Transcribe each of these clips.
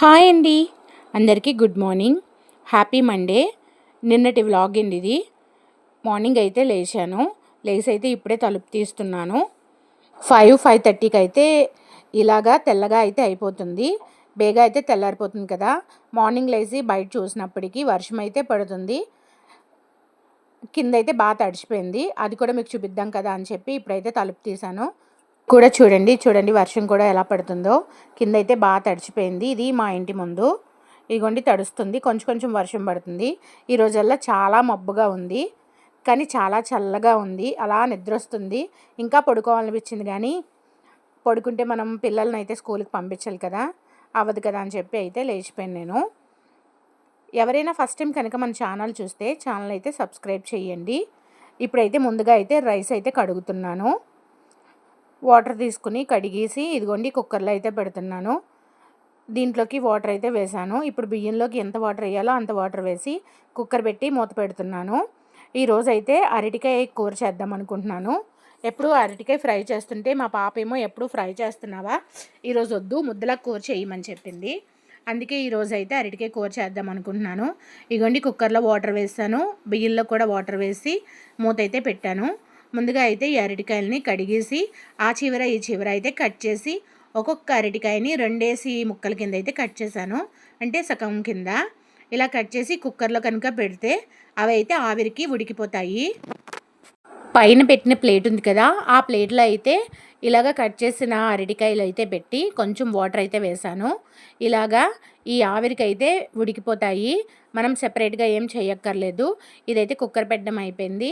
Hi అండి. అందరికీ good morning. Happy Monday. నిన్నటి వ్లాగ్ అండి ఇది. మార్నింగ్ అయితే లేచాను. లేచి అయితే ఇప్పుడే తలుపు తీస్తున్నాను. ఫైవ్ ఫైవ్ థర్టీకి అయితే ఇలాగా తెల్లగా అయితే అయిపోతుంది. బేగా అయితే తెల్లారిపోతుంది కదా. మార్నింగ్ లేచి బయట చూసినప్పటికీ వర్షం అయితే పడుతుంది. కింద అయితే బాగా తడిచిపోయింది అది కూడా మీకు చూపిద్దాం కదా అని చెప్పి ఇప్పుడైతే తలుపు తీసాను కూడా చూడండి చూడండి వర్షం కూడా ఎలా పడుతుందో. కింద అయితే బాగా తడిచిపోయింది. ఇది మా ఇంటి ముందు. ఇదిగోండి తడుస్తుంది. కొంచెం కొంచెం వర్షం పడుతుంది. ఈ రోజల్లా చాలా మబ్బుగా ఉంది. కానీ చాలా చల్లగా ఉంది. అలా నిద్ర వస్తుంది ఇంకా పడుకోవాలనిపించింది కానీ పడుకుంటే మనం పిల్లల్ని అయితే స్కూల్కి పంపించాలి కదా అవ్వదు కదా అని చెప్పి అయితే లేచిపోయాను నేను. ఎవరైనా ఫస్ట్ టైం కనుక మన ఛానల్ చూస్తే ఛానల్ అయితే సబ్స్క్రైబ్ చేయండి. ఇప్పుడైతే ముందుగా అయితే రైస్ అయితే కడుగుతున్నాను. వాటర్ తీసుకుని కడిగేసి ఇదిగోండి కుక్కర్లో అయితే పెడుతున్నాను. దీంట్లోకి వాటర్ అయితే వేసాను ఇప్పుడు బియ్యంలోకి ఎంత వాటర్ వేయాలో అంత వాటర్ వేసి కుక్కర్ పెట్టి మూత పెడుతున్నాను. ఈరోజు అయితే అరటికాయ కూర చేద్దాం అనుకుంటున్నాను. ఎప్పుడు అరటికాయ ఫ్రై చేస్తుంటే మా పాప ఏమో ఎప్పుడు ఫ్రై చేస్తున్నావా? ఈరోజు వద్దు ముద్దలా కూర చేయమని చెప్పింది. అందుకే ఈరోజు అయితే అరటికాయ కూర చేద్దాం అనుకుంటున్నాను. ఇగోండి కుక్కర్లో వాటర్ వేసాను బియ్యంలో కూడా వాటర్ వేసి మూత అయితే పెట్టాను. ముందుగా అయితే ఈ అరటికాయలని కడిగేసి ఆ చివర ఈ చివర అయితే కట్ చేసి ఒక్కొక్క అరటికాయని రెండేసి ముక్కల కింద అయితే కట్ చేశాను. అంటే సగం కింద. ఇలా కట్ చేసి కుక్కర్లో కనుక పెడితే అవి అయితే ఆవిరికి ఉడికిపోతాయి. పైన పెట్టిన ప్లేట్ ఉంది కదా ఆ ప్లేట్లో అయితే ఇలాగ కట్ చేసిన అరటికాయలు అయితే పెట్టి కొంచెం వాటర్ అయితే వేసాను ఇలాగా ఈ ఆవిరికి అయితే ఉడికిపోతాయి. మనం సెపరేట్గా ఏం చేయక్కర్లేదు. ఇదైతే కుక్కర్ పెట్టడం అయిపోయింది.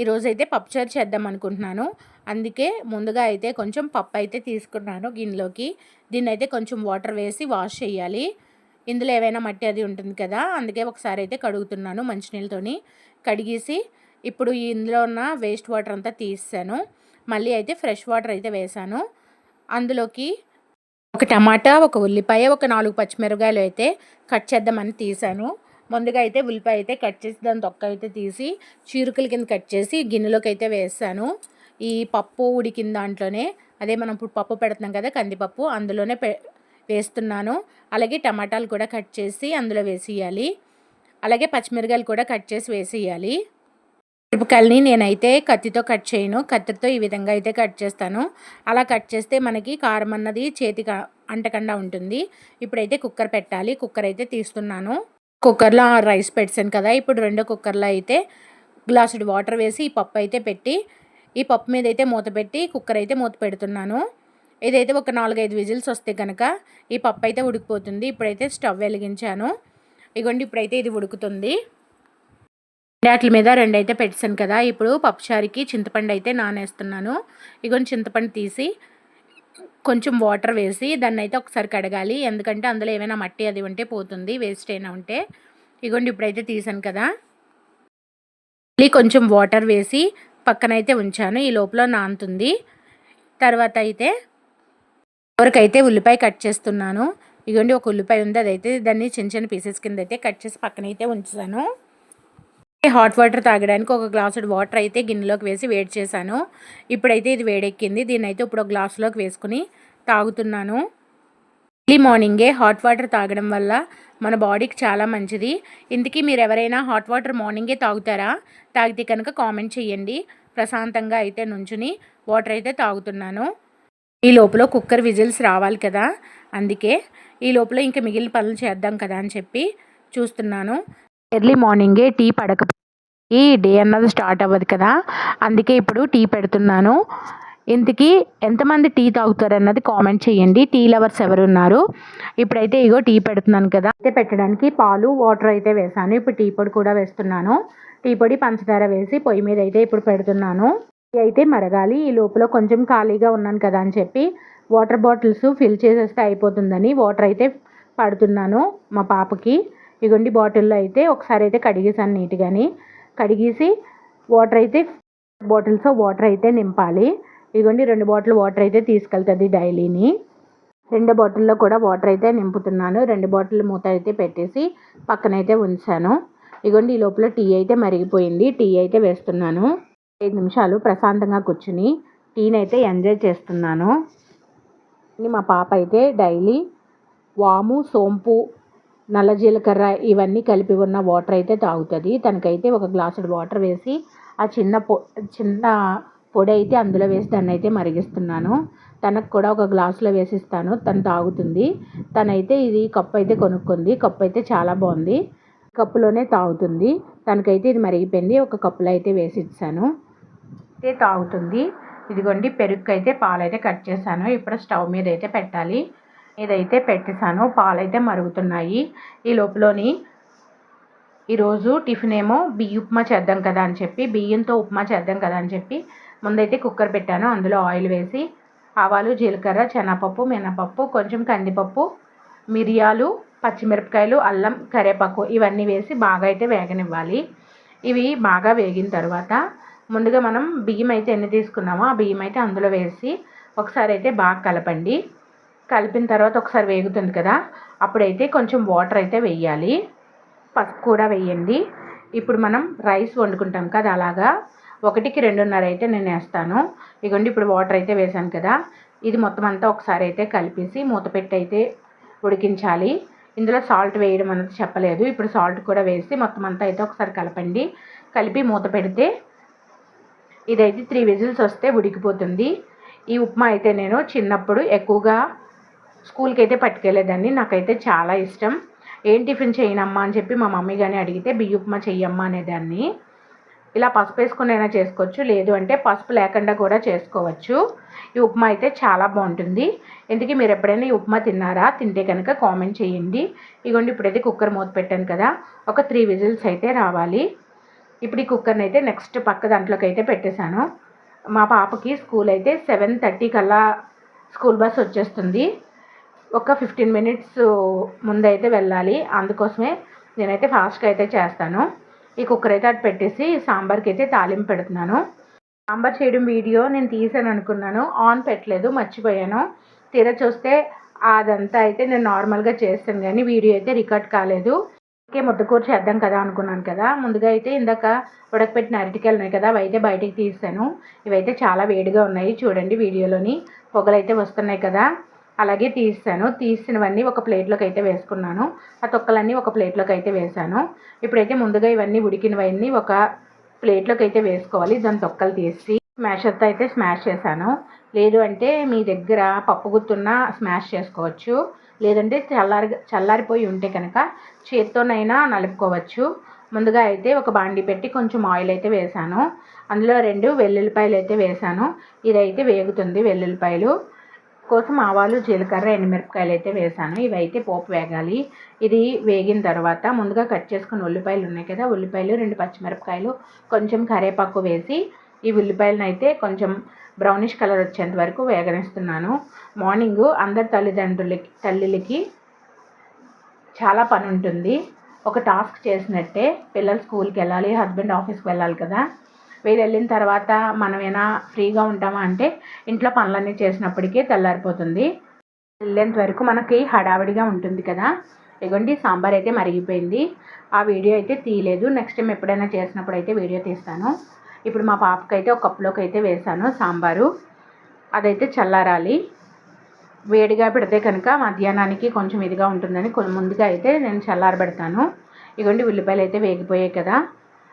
ఈరోజు అయితే పప్పుచారు చేద్దాం అనుకుంటున్నాను. అందుకే ముందుగా అయితే కొంచెం పప్పు అయితే తీసుకున్నాను గిన్నెలోకి. దీన్ని అయితే కొంచెం వాటర్ వేసి వాష్ చేయాలి. ఇందులో ఏవైనా మట్టి అది ఉంటుంది కదా అందుకే ఒకసారి అయితే కడుగుతున్నాను మంచినీళ్ళతోని. కడిగేసి ఇప్పుడు ఇందులో ఉన్న వేస్ట్ వాటర్ అంతా తీసాను మళ్ళీ అయితే ఫ్రెష్ వాటర్ అయితే వేసాను. అందులోకి ఒక టమాటా ఒక ఉల్లిపాయ ఒక నాలుగు పచ్చిమిరపకాయలు అయితే కట్ చేద్దామని తీసాను. ముందుగా అయితే ఉల్లిపాయ అయితే కట్ చేసి దాని తొక్క అయితే తీసి చీరుకల కింద కట్ చేసి గిన్నెలోకి అయితే వేసాను ఈ పప్పు ఉడికిన దాంట్లోనే అదే మనం ఇప్పుడు పప్పు పెడుతున్నాం కదా కందిపప్పు అందులోనే పె వేస్తున్నాను. అలాగే టమాటాలు కూడా కట్ చేసి అందులో వేసేయాలి. అలాగే పచ్చిమిరకాయలు కూడా కట్ చేసి వేసేయాలి. మిరపకాయలని నేనైతే కత్తితో కట్ చేయను. కత్తితో ఈ విధంగా అయితే కట్ చేస్తాను. అలా కట్ చేస్తే మనకి కారం అన్నది చేతికి అంటకుండా ఉంటుంది. ఇప్పుడైతే కుక్కర్ పెట్టాలి. కుక్కర్ అయితే తీస్తున్నాను. కుక్కర్లో రైస్ పెట్టాను కదా. ఇప్పుడు రెండో కుక్కర్లో అయితే గ్లాసుడు వాటర్ వేసి ఈ పప్పు అయితే పెట్టి ఈ పప్పు మీద అయితే మూత పెట్టి కుక్కర్ అయితే మూత పెడుతున్నాను. ఇదైతే ఒక నాలుగైదు విజిల్స్ వస్తే కనుక ఈ పప్పు అయితే ఉడికిపోతుంది. ఇప్పుడైతే స్టవ్ వెలిగించాను. ఇగోండి ఇప్పుడైతే ఇది ఉడుకుతుంది. వాటి మీద రెండు అయితే పెట్టాను కదా. ఇప్పుడు పప్పుచారికి చింతపండు అయితే నానేస్తున్నాను. ఇగోండి చింతపండు తీసి కొంచెం వాటర్ వేసి దాన్ని అయితే ఒకసారి కడగాలి. ఎందుకంటే అందులో ఏమైనా మట్టి అది ఉంటే పోతుంది వేస్ట్ అయినా ఉంటే. ఇగోండి ఇప్పుడైతే తీసాను కదా. మళ్ళీ కొంచెం వాటర్ వేసి పక్కనైతే ఉంచాను. ఈ లోపల నానుతుంది. తర్వాత అయితే ఎవరికైతే ఉల్లిపాయ కట్ చేస్తున్నాను ఇగోండి ఒక ఉల్లిపాయ ఉంది అదైతే దాన్ని చిన్న చిన్న పీసెస్ కింద అయితే కట్ చేసి పక్కనైతే ఉంచాను. హాట్ వాటర్ తాగడానికి ఒక గ్లాస్ వాటర్ అయితే గిన్నెలోకి వేసి వేడి చేశాను. ఇప్పుడైతే ఇది వేడెక్కింది. దీన్ని అయితే ఇప్పుడు ఒక గ్లాసులోకి వేసుకుని తాగుతున్నాను. ఎర్లీ మార్నింగే హాట్ వాటర్ తాగడం వల్ల మన బాడీకి చాలా మంచిది. ఇంతకీ మీరు ఎవరైనా హాట్ వాటర్ మార్నింగే తాగుతారా? తాగితే కనుక కామెంట్ చేయండి. ప్రశాంతంగా అయితే నుంచుని వాటర్ అయితే తాగుతున్నాను. ఈ లోపల కుక్కర్ విజిల్స్ రావాలి కదా? అందుకే ఈ లోపల ఇంకా మిగిలిన పనులు చేద్దాం కదా అని చెప్పి చూస్తున్నాను. ఎర్లీ మార్నింగే టీ పడక ఈ డే అన్నది స్టార్ట్ అవ్వదు కదా. అందుకే ఇప్పుడు టీ పెడుతున్నాను. ఇంతకీ ఎంతమంది టీ తాగుతారు అన్నది కామెంట్ చేయండి. టీ లవర్స్ ఎవరు ఉన్నారు ఇప్పుడైతే ఇగో టీ పెడుతున్నాను కదా. అయితే పెట్టడానికి పాలు వాటర్ అయితే వేసాను ఇప్పుడు టీ పొడి కూడా వేస్తున్నాను. టీ పొడి పంచదార వేసి పొయ్యి మీద అయితే ఇప్పుడు పెడుతున్నాను. టీ అయితే మరగాలి. ఈ లోపల కొంచెం ఖాళీగా ఉన్నాను కదా అని చెప్పి వాటర్ బాటిల్స్ ఫిల్ చేసేస్తే అయిపోతుందని వాటర్ అయితే పడుతున్నాను మా పాపకి. ఇగోండి బాటిల్లో అయితే ఒకసారి అయితే కడిగేసాను నీట్గాని. కడిగేసి వాటర్ అయితే బాటిల్స్ వాటర్ అయితే నింపాలి. ఇదిగోండి రెండు బాటిల్ వాటర్ అయితే తీసుకెళ్తుంది డైలీని. రెండు బాటిల్లో కూడా వాటర్ అయితే నింపుతున్నాను. రెండు బాటిల్ మూత అయితే పెట్టేసి పక్కనైతే ఉంచాను. ఇదిగోండి ఈ లోపల టీ అయితే మరిగిపోయింది. టీ అయితే వేస్తున్నాను. ఐదు నిమిషాలు ప్రశాంతంగా కూర్చుని టీని అయితే ఎంజాయ్ చేస్తున్నాను. మా పాప అయితే డైలీ వాము సోంపు నల్ల జీలకర్ర ఇవన్నీ కలిపి ఉన్న వాటర్ అయితే తాగుతుంది. తనకైతే ఒక గ్లాసుడు వాటర్ వేసి ఆ చిన్న పొ చిన్న పొడి అయితే అందులో వేసి దాన్ని అయితే మరిగిస్తున్నాను. తనకు కూడా ఒక గ్లాసులో వేసిస్తాను. తను తాగుతుంది. తనైతే ఇది కప్పు అయితే కొనుక్కుంది. కప్పు అయితే చాలా బాగుంది. కప్పులోనే తాగుతుంది. తనకైతే ఇది మరిగిపోయింది. ఒక కప్పులో అయితే వేసి ఇచ్చాను అయితే తాగుతుంది. ఇదిగోండి పెరుగు అయితే పాలైతే కట్ చేశాను. ఇప్పుడు స్టవ్ మీద అయితే పెట్టాలి. ఇదైతే పెట్టేశాను. పాలైతే మరుగుతున్నాయి. ఈ లోపలని ఈరోజు టిఫిన్ ఏమో బియ్య ఉప్మా చేద్దాం కదా అని చెప్పి బియ్యంతో ఉప్మా చేద్దాం కదా అని చెప్పి ముందైతే కుక్కర్ పెట్టాను. అందులో ఆయిల్ వేసి ఆవాలు జీలకర్ర శనగపప్పు మినపప్పు కొంచెం కందిపప్పు మిరియాలు పచ్చిమిరపకాయలు అల్లం కరివేపాకు ఇవన్నీ వేసి బాగా అయితే వేగనివ్వాలి. ఇవి బాగా వేగిన తర్వాత ముందుగా మనం బియ్యం అయితే ఎన్ని తీసుకున్నామో ఆ బియ్యం అయితే అందులో వేసి ఒకసారి అయితే బాగా కలపండి. కలిపిన తర్వాత ఒకసారి వేగుతుంది కదా అప్పుడైతే కొంచెం వాటర్ అయితే వేయాలి. పసుపు కూడా వేయండి. ఇప్పుడు మనం రైస్ వండుకుంటాం కదా అలాగా. ఒకటికి రెండున్నర అయితే నేను వేస్తాను. ఇగోండి ఇప్పుడు వాటర్ అయితే వేసాను కదా. ఇది మొత్తం అంతా ఒకసారి అయితే కలిపేసి మూత పెట్టి అయితే ఉడికించాలి. ఇందులో సాల్ట్ వేయడం అనేది చెప్పలేదు. ఇప్పుడు సాల్ట్ కూడా వేసి మొత్తం అంతా అయితే ఒకసారి కలపండి. కలిపి మూత పెడితే ఇదైతే త్రీ విజిల్స్ వస్తే ఉడికిపోతుంది. ఈ ఉప్మా అయితే నేను చిన్నప్పుడు ఎక్కువగా స్కూల్కి అయితే పట్టుకెళ్ళేదాన్ని. నాకైతే చాలా ఇష్టం. ఏం టిఫిన్ చేయనమ్మా? అని చెప్పి మా మమ్మీ కానీ అడిగితే బియ్య ఉప్మా చెయ్యమ్మా అనేదాన్ని. ఇలా పసుపు వేసుకుని అయినా చేసుకోవచ్చు. లేదు అంటే పసుపు లేకుండా కూడా చేసుకోవచ్చు. ఈ ఉప్మా అయితే చాలా బాగుంటుంది. ఎందుకు మీరు ఎప్పుడైనా ఈ ఉప్మా తిన్నారా? తింటే కనుక కామెంట్ చేయండి. ఇగోండి ఇప్పుడైతే కుక్కర్ మూత పెట్టాను కదా. ఒక త్రీ విజిల్స్ అయితే రావాలి. ఇప్పుడు ఈ కుక్కర్ని అయితే నెక్స్ట్ పక్క దాంట్లోకి అయితే పెట్టేశాను. మా పాపకి స్కూల్ అయితే సెవెన్ థర్టీ కల్లా స్కూల్ బస్ వచ్చేస్తుంది. ఒక ఫిఫ్టీన్ మినిట్స్ ముందైతే వెళ్ళాలి. అందుకోసమే నేనైతే ఫాస్ట్గా అయితే చేస్తాను. ఈ కుక్కర్ అయితే అటు పెట్టేసి సాంబార్కి అయితే తాలింపు పెడుతున్నాను. సాంబార్ చేయడం వీడియో నేను తీసాను అనుకున్నాను. ఆన్ పెట్టలేదు మర్చిపోయాను. తీర చూస్తే అదంతా అయితే నేను నార్మల్గా చేస్తాను కానీ వీడియో అయితే రికార్డ్ కాలేదు. ఇంకే ముద్దకూర చేద్దాం కదా అనుకున్నాను కదా. ముందుగా అయితే ఇందాక ఉడకపెట్టిన అరటికాయలు ఉన్నాయి కదా అవి అయితే బయటికి తీసాను. ఇవైతే చాలా వేడిగా ఉన్నాయి. చూడండి వీడియోలోని పొగలు అయితే వస్తున్నాయి కదా. అలాగే తీసాను. తీసినవన్నీ ఒక ప్లేట్లోకి అయితే వేసుకున్నాను. ఆ తొక్కలన్నీ ఒక ప్లేట్లోకి అయితే వేసాను. ఇప్పుడైతే ముందుగా ఇవన్నీ ఉడికినవన్నీ ఒక ప్లేట్లోకి అయితే వేసుకోవాలి. దాని తొక్కలు తీసి స్మాషర్తో అయితే స్మాష్ చేశాను. లేదు అంటే మీ దగ్గర పప్పు గుత్తున్న స్మాష్ చేసుకోవచ్చు. లేదంటే చల్లారి చల్లారిపోయి ఉంటే కనుక చేత్తోనైనా నలుపుకోవచ్చు. ముందుగా అయితే ఒక బాండి పెట్టి కొంచెం ఆయిల్ అయితే వేసాను. అందులో రెండు వెల్లుల్లిపాయలు అయితే వేసాను. ఇదైతే వేగుతుంది వెల్లుల్లిపాయలు. కోసం ఆవాలు జీలకర్ర ఎండుమిరపకాయలు అయితే వేసాను. ఇవైతే పోపు వేగాలి. ఇది వేగిన తర్వాత ముందుగా కట్ చేసుకున్న ఉల్లిపాయలు ఉన్నాయి కదా ఉల్లిపాయలు రెండు పచ్చిమిరపకాయలు కొంచెం కరివేపాకు వేసి ఈ ఉల్లిపాయలను అయితే కొంచెం బ్రౌనిష్ కలర్ వచ్చేంత వరకు వేగనిస్తున్నాను. మార్నింగ్ అందరి తల్లిదండ్రులకి తల్లిలకి చాలా పని ఉంటుంది. ఒక టాస్క్ చేసినట్టే పిల్లలు స్కూల్కి వెళ్ళాలి హస్బెండ్ ఆఫీస్కి వెళ్ళాలి కదా. వీళ్ళు వెళ్ళిన తర్వాత మనమేనా ఫ్రీగా ఉంటామా అంటే ఇంట్లో పనులన్నీ చేసినప్పటికీ తెల్లారిపోతుంది. వెళ్ళేంత వరకు మనకి హడావిడిగా ఉంటుంది కదా. ఇగోండి సాంబార్ అయితే మరిగిపోయింది. ఆ వీడియో అయితే తీయలేదు. నెక్స్ట్ టైం ఎప్పుడైనా చేసినప్పుడు అయితే వీడియో తీస్తాను. ఇప్పుడు మా పాపకి అయితే ఒక కప్పులోకి అయితే వేసాను సాంబారు. అదైతే చల్లారాలి. వేడిగా పెడితే కనుక మధ్యాహ్నానికి కొంచెం ఇదిగా ఉంటుందని ముందుగా అయితే నేను చల్లారబెడతాను. ఇగోండి ఉల్లిపాయలు అయితే వేగిపోయాయి కదా.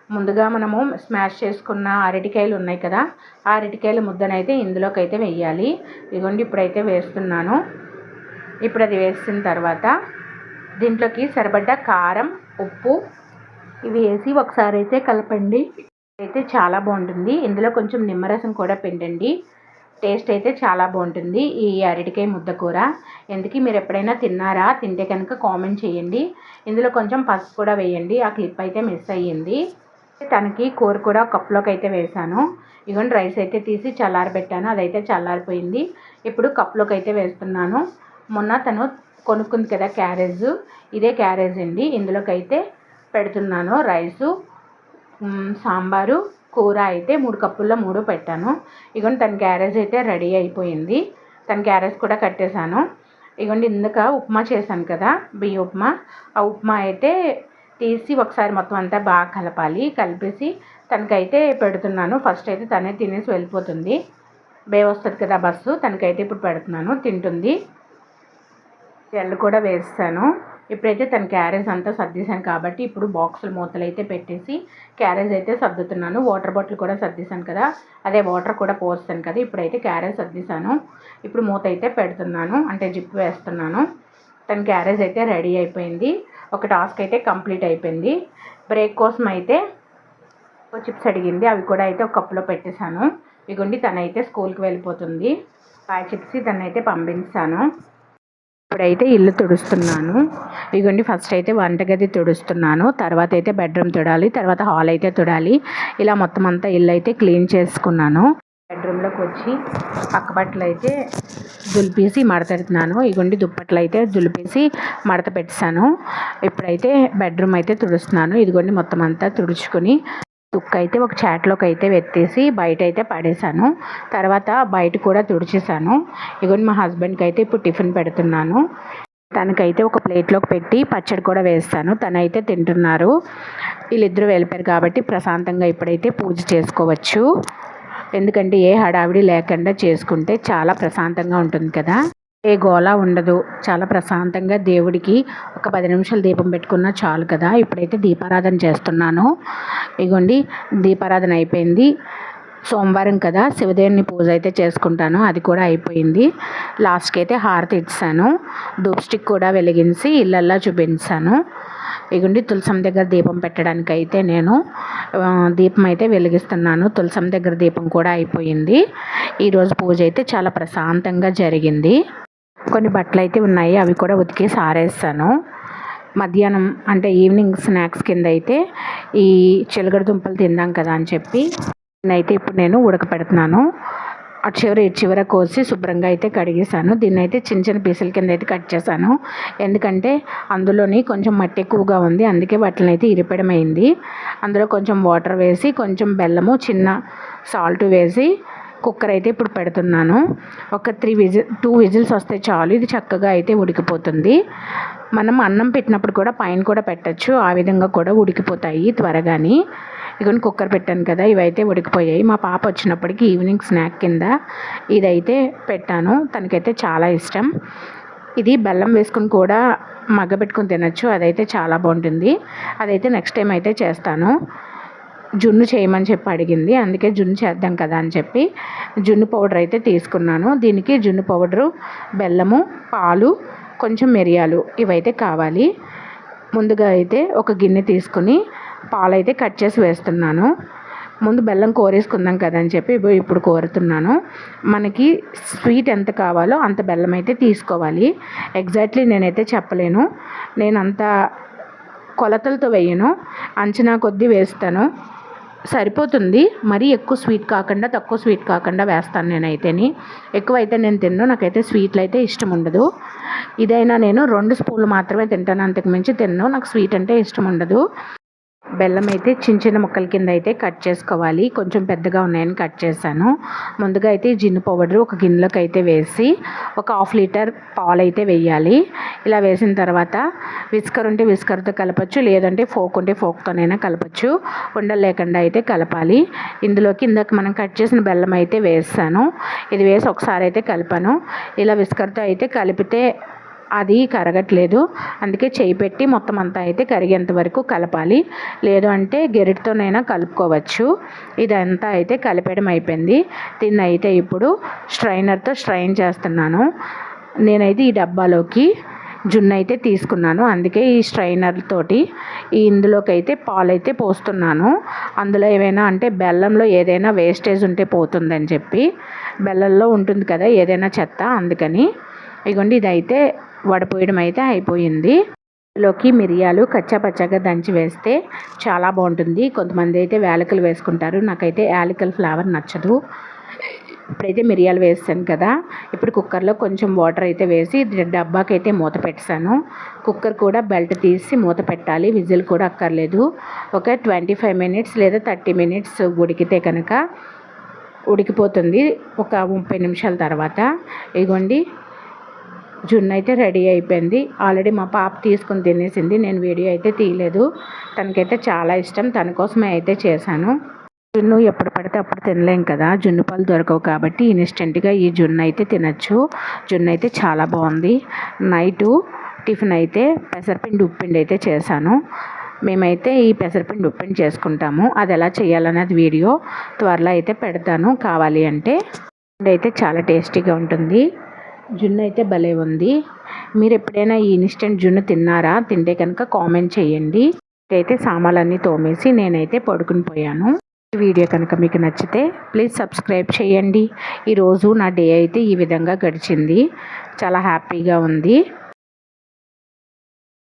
ముందుగా మనము స్మాష్ చేసుకున్న అరటికాయలు ఉన్నాయి కదా ఆ అరటికాయల ముద్దనైతే ఇందులోకి అయితే వేయాలి ఇదిగోండి ఇప్పుడైతే వేస్తున్నాను. ఇప్పుడు అది వేసిన తర్వాత దీంట్లోకి సరిపడ్డ కారం ఉప్పు ఇవి వేసి ఒకసారి అయితే కలపండి. అయితే చాలా బాగుంటుంది. ఇందులో కొంచెం నిమ్మరసం కూడా పిండండి. టేస్ట్ అయితే చాలా బాగుంటుంది ఈ అరటికాయ ముద్ద కూర. ఎందుకు? మీరు ఎప్పుడైనా తిన్నారా? తింటే కనుక కామెంట్ చేయండి. ఇందులో కొంచెం పసుపు కూడా వేయండి. ఆ క్లిప్ అయితే మిస్ అయ్యింది. తనకి కూర కూడా కప్లోకి అయితే వేసాను ఇగోండి రైస్ అయితే తీసి చల్లారబెట్టాను. అదైతే చల్లారిపోయింది. ఇప్పుడు కప్లోకి అయితే వేస్తున్నాను. మొన్న తను కొనుక్కుంది కదా క్యారేజ్. ఇదే క్యారేజ్ అండి. ఇందులోకి అయితే పెడుతున్నాను రైసు సాంబారు కూర అయితే మూడు కప్పుల్లో మూడు పెట్టాను. ఇగోండి తన క్యారేజ్ అయితే రెడీ అయిపోయింది. తన క్యారేజ్ కూడా కట్టేశాను. ఇగోండి ఇందుక ఉప్మా చేశాను కదా బియ్య ఉప్మా. ఆ ఉప్మా అయితే తీసి ఒకసారి మొత్తం అంతా బాగా కలపాలి. కలిపేసి తనకైతే పెడుతున్నాను. ఫస్ట్ అయితే తనే తినేసి వెళ్ళిపోతుంది. బే వస్తుంది కదా బస్సు. తనకైతే ఇప్పుడు పెడుతున్నాను. తింటుంది. జల్లు కూడా వేస్తాను. ఇప్పుడైతే తన క్యారేజ్ అంతా సర్దేశాను కాబట్టి ఇప్పుడు బాక్సులు మూతలు అయితే పెట్టేసి క్యారేజ్ అయితే సర్దుతున్నాను. వాటర్ బాటిల్ కూడా సర్దేశాను కదా. అదే వాటర్ కూడా పోస్తాను కదా. ఇప్పుడైతే క్యారేజ్ సర్దేశాను. ఇప్పుడు మూత అయితే పెడుతున్నాను. అంటే జిప్ వేస్తున్నాను. తన క్యారేజ్ అయితే రెడీ అయిపోయింది. ఒక టాస్క్ అయితే కంప్లీట్ అయిపోయింది. బ్రేక్ కోసం అయితే చిప్స్ అడిగింది. అవి కూడా అయితే ఒక కప్పులో పెట్టేశాను. ఇగుండి తనైతే స్కూల్కి వెళ్ళిపోతుంది. పాయ చిప్స్ తనైతే పంపించాను ఇప్పుడైతే ఇల్లు తుడుస్తున్నాను. ఇగోండి ఫస్ట్ అయితే వంటగది తుడుస్తున్నాను. తర్వాత అయితే బెడ్రూమ్ తుడాలి. తర్వాత హాల్ అయితే తుడాలి. ఇలా మొత్తం అంతా ఇల్లు అయితే క్లీన్ చేసుకున్నాను. బెడ్రూమ్లోకి వచ్చి పక్క బట్టలు అయితే దులిపేసి మడతెడుతున్నాను ఇగోండి దుప్పట్లు అయితే దులిపేసి మడత పెట్టాను ఇప్పుడైతే బెడ్రూమ్ అయితే తుడుస్తున్నాను. ఇదిగోండి మొత్తం అంతా తుడుచుకొని తుక్క అయితే ఒక చాట్లోకి అయితే వెత్తేసి బయట అయితే పడేశాను. తర్వాత బయట కూడా తుడిచేసాను ఇగోండి మా హస్బెండ్కి అయితే ఇప్పుడు టిఫిన్ పెడుతున్నాను. తనకైతే ఒక ప్లేట్లోకి పెట్టి పచ్చడి కూడా వేస్తాను. తనైతే తింటున్నారు. వీళ్ళిద్దరూ వెళ్ళిపోయారు కాబట్టి ప్రశాంతంగా ఇప్పుడైతే పూజ చేసుకోవచ్చు. ఎందుకంటే ఏ హడావిడి లేకుండా చేసుకుంటే చాలా ప్రశాంతంగా ఉంటుంది కదా. ఏ గోళ ఉండదు. చాలా ప్రశాంతంగా దేవుడికి ఒక పది నిమిషాలు దీపం పెట్టుకున్నా చాలు కదా. ఇప్పుడైతే దీపారాధన చేస్తున్నాను. ఇగోండి దీపారాధన అయిపోయింది. సోమవారం కదా శివదేవుని పూజ అయితే చేసుకుంటాను. అది కూడా అయిపోయింది. లాస్ట్కి అయితే హారతి ఇచ్చాను. ధూప్ స్టిక్ కూడా వెలిగించి ఇళ్ళల్లా చూపించాను. ఇగుండి తులసం దగ్గర దీపం పెట్టడానికి అయితే నేను దీపం అయితే వెలిగిస్తున్నాను. తులసం దగ్గర దీపం కూడా అయిపోయింది. ఈరోజు పూజ అయితే చాలా ప్రశాంతంగా జరిగింది. కొన్ని బట్టలు అయితే ఉన్నాయి అవి కూడా ఉతికి ఆరేస్తాను మధ్యాహ్నం అంటే ఈవినింగ్ స్నాక్స్ కింద అయితే ఈ చిలగడ దుంపలు తిందాం కదా అని చెప్పి నేనైతే ఇప్పుడు నేను ఉడకపెడుతున్నాను. అటు చివర ఇటు చివర కోసి శుభ్రంగా అయితే కడిగేసాను దీన్ని అయితే చిన్న చిన్న పీసుల కింద అయితే కట్ చేశాను. ఎందుకంటే అందులోని కొంచెం మట్టి ఎక్కువగా ఉంది. అందుకే వాటిని అయితే ఇరిపడం అయింది. అందులో కొంచెం వాటర్ వేసి కొంచెం బెల్లము చిన్న సాల్ట్ వేసి కుక్కర్ అయితే ఇప్పుడు పెడుతున్నాను. ఒక త్రీ విజిల్ టూ విజిల్స్ వస్తే చాలు. ఇది చక్కగా అయితే ఉడికిపోతుంది. మనం అన్నం పెట్టినప్పుడు కూడా పైన కూడా పెట్టచ్చు. ఆ విధంగా కూడా ఉడికిపోతాయి త్వరగాని. ఇగోని కుక్కర్ పెట్టాను కదా ఇవైతే ఉడికిపోయాయి. మా పాప వచ్చినప్పటికి ఈవినింగ్ స్నాక్ కింద ఇదైతే పెట్టాను. తనకైతే చాలా ఇష్టం. ఇది బెల్లం వేసుకుని కూడా మగ్గబెట్టుకుని తినచ్చు. అదైతే చాలా బాగుంటుంది. అదైతే నెక్స్ట్ టైం అయితే చేస్తాను. జున్ను చేయమని చెప్పి అడిగింది. అందుకే జున్ను చేద్దాం కదా అని చెప్పి జున్ను పౌడర్ అయితే తీసుకున్నాను. దీనికి జున్ను పౌడరు బెల్లము పాలు కొంచెం మిరియాలు ఇవైతే కావాలి. ముందుగా అయితే ఒక గిన్నె తీసుకుని పాలైతే కట్ చేసి వేస్తున్నాను. ముందు బెల్లం కోరేసుకుందాం కదా అని చెప్పి ఇప్పుడు కోరుతున్నాను. మనకి స్వీట్ ఎంత కావాలో అంత బెల్లం అయితే తీసుకోవాలి. ఎగ్జాక్ట్లీ నేనైతే చెప్పలేను. నేను అంత కొలతలతో వేయను. అంచనా కొద్దీ వేస్తాను. సరిపోతుంది. మరీ ఎక్కువ స్వీట్ కాకుండా తక్కువ స్వీట్ కాకుండా వేస్తాను నేనైతేని. ఎక్కువైతే నేను తిన్ను. నాకైతే స్వీట్లు అయితే ఇష్టం ఉండదు. ఇదైనా నేను రెండు స్పూన్లు మాత్రమే తింటాను. అంతకు మించి తిన్ను. నాకు స్వీట్ అంటే ఇష్టం ఉండదు. బెల్లం అయితే చిన్న చిన్న ముక్కల కింద అయితే కట్ చేసుకోవాలి. కొంచెం పెద్దగా ఉన్నాయని కట్ చేశాను. ముందుగా అయితే జిన్ను పౌడర్ ఒక గిన్నెలోకి అయితే వేసి ఒక హాఫ్ లీటర్ పాలు అయితే వేయాలి. ఇలా వేసిన తర్వాత విస్కర్ ఉంటే విస్కర్తో కలపచ్చు లేదంటే ఫోక్ ఉంటే ఫోక్తోనైనా కలపచ్చు. ఉండలు లేకుండా అయితే కలపాలి. ఇందులోకి ఇందాక మనం కట్ చేసిన బెల్లం అయితే వేస్తాను ఇది వేసి ఒకసారి అయితే కలిపాను. ఇలా విస్కర్తో అయితే కలిపితే అది కరగట్లేదు. అందుకే చేయి పెట్టి మొత్తం అంతా అయితే కరిగేంత వరకు కలపాలి. లేదు అంటే గెరిటితోనైనా కలుపుకోవచ్చు. ఇదంతా అయితే కలిపేయడం అయిపోయింది. దీన్ని అయితే ఇప్పుడు స్ట్రైనర్తో స్ట్రైన్ చేస్తున్నాను. నేనైతే ఈ డబ్బాలోకి జున్ను అయితే తీసుకున్నాను. అందుకే ఈ స్ట్రైనర్ తోటి ఈ ఇందులోకి అయితే పాలు అయితే పోస్తున్నాను. అందులో ఏమైనా అంటే బెల్లంలో ఏదైనా వేస్టేజ్ ఉంటే పోతుందని చెప్పి బెల్లంలో ఉంటుంది కదా ఏదైనా చెత్త అందుకని. ఇగోండి ఇదైతే వడపోయడం అయితే అయిపోయింది. లోకి మిరియాలు కచ్చాపచ్చాగా దంచి వేస్తే చాలా బాగుంటుంది. కొంతమంది అయితే యాలకులు వేసుకుంటారు. నాకైతే యాలకల్ ఫ్లేవర్ నచ్చదు. ఇప్పుడైతే మిరియాలు వేస్తాను కదా. ఇప్పుడు కుక్కర్లో కొంచెం వాటర్ అయితే వేసి డబ్బాకి అయితే మూత పెట్టాను కుక్కర్ కూడా బెల్ట్ తీసి మూత పెట్టాలి. విజిల్ కూడా అక్కర్లేదు. ఒక ట్వంటీ ఫైవ్ మినిట్స్ లేదా థర్టీ మినిట్స్ ఉడికితే కనుక ఉడికిపోతుంది. ఒక ముప్పై నిమిషాల తర్వాత. ఇగోండి. జున్ను అయితే రెడీ అయిపోయింది. ఆల్రెడీ మా పాప తీసుకుని తినేసింది. నేను వీడియో అయితే తీయలేదు. తనకైతే చాలా ఇష్టం. తన కోసమే అయితే చేశాను. జున్ను ఎప్పుడు పడితే అప్పుడు తినలేం కదా. జున్ను పాలు దొరకవు కాబట్టి ఇన్స్టెంట్గా ఈ జున్ను అయితే తినచ్చు. జున్ను అయితే చాలా బాగుంది. నైటు టిఫిన్ అయితే పెసరపిండి ఉప్పిండి అయితే చేశాను. మేమైతే ఈ పెసరపిండి ఉప్పిండి చేసుకుంటాము. అది ఎలా చేయాలనేది వీడియో త్వరలో అయితే పెడతాను. కావాలి అంటే. అయితే చాలా టేస్టీగా ఉంటుంది. జున్ను అయితే భలే ఉంది. మీరు ఎప్పుడైనా ఈ ఇన్స్టెంట్ జున్ను తిన్నారా? తింటే కనుక కామెంట్ చేయండి. అయితే సామాన్లన్నీ తోమేసి నేనైతే పడుకుని పోయాను. ఈ వీడియో కనుక మీకు నచ్చితే ప్లీజ్ సబ్స్క్రైబ్ చేయండి. ఈరోజు నా డే అయితే ఈ విధంగా గడిచింది. చాలా హ్యాపీగా ఉంది.